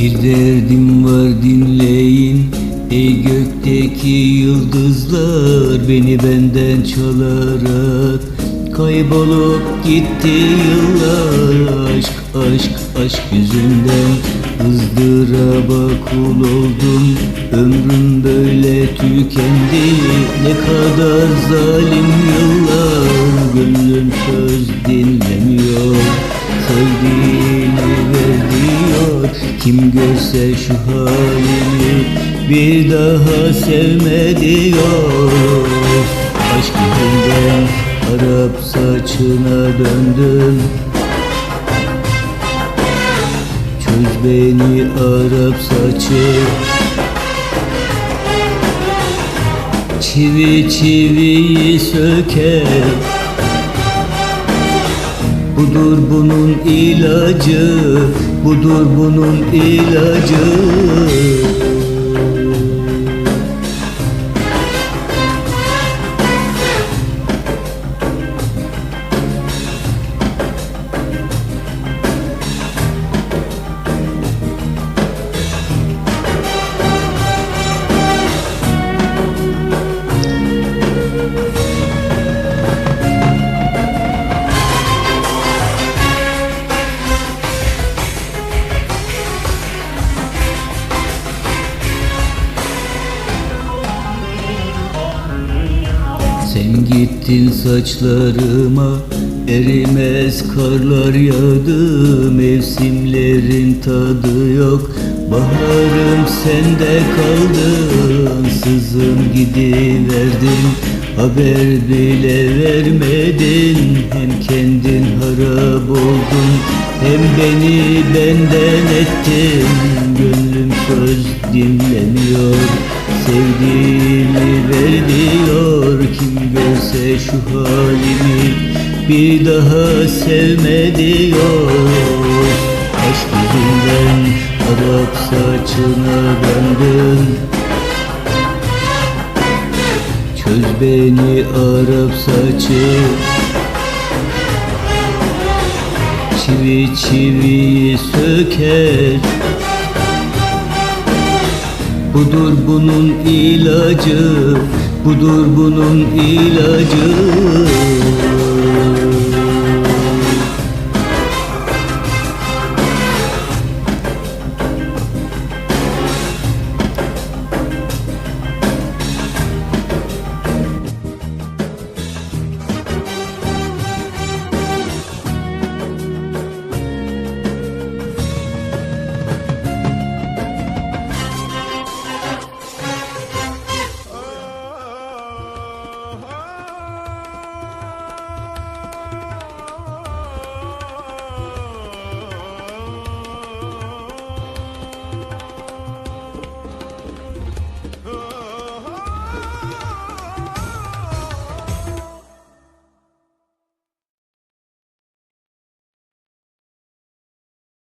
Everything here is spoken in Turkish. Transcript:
Bir derdim var dinleyin. Ey gökteki yıldızlar Beni benden çalarak Kaybolup gitti yıllar. Aşk aşk aşk yüzünden ızdıraba kul oldum. Ömrüm böyle tükendi. Ne kadar zalim yıllar Gönlüm Kim görse şu halimi Bir daha sevme diyor Aşk yüzünden Arap saçına döndüm. Çöz beni Arap saçı. Çivi çiviyi söker Budur bunun ilacı Budur bunun ilacı Sen gittin saçlarıma Erimez karlar yağdı Mevsimlerin tadı yok. Baharım sende kaldı Ansızın gidiverdin. Haber bile vermedin Hem kendin harap oldun. Hem beni benden ettin Gönlüm söz dinlemiyor. Sevdiğimi ver diyor Kim görse şu halimi Bir daha sevme diyor Aşk yüzünden Arap saçına döndüm. Çöz beni Arap saçı. Çivi çiviyi söker. Budur bunun ilacı Budur bunun ilacı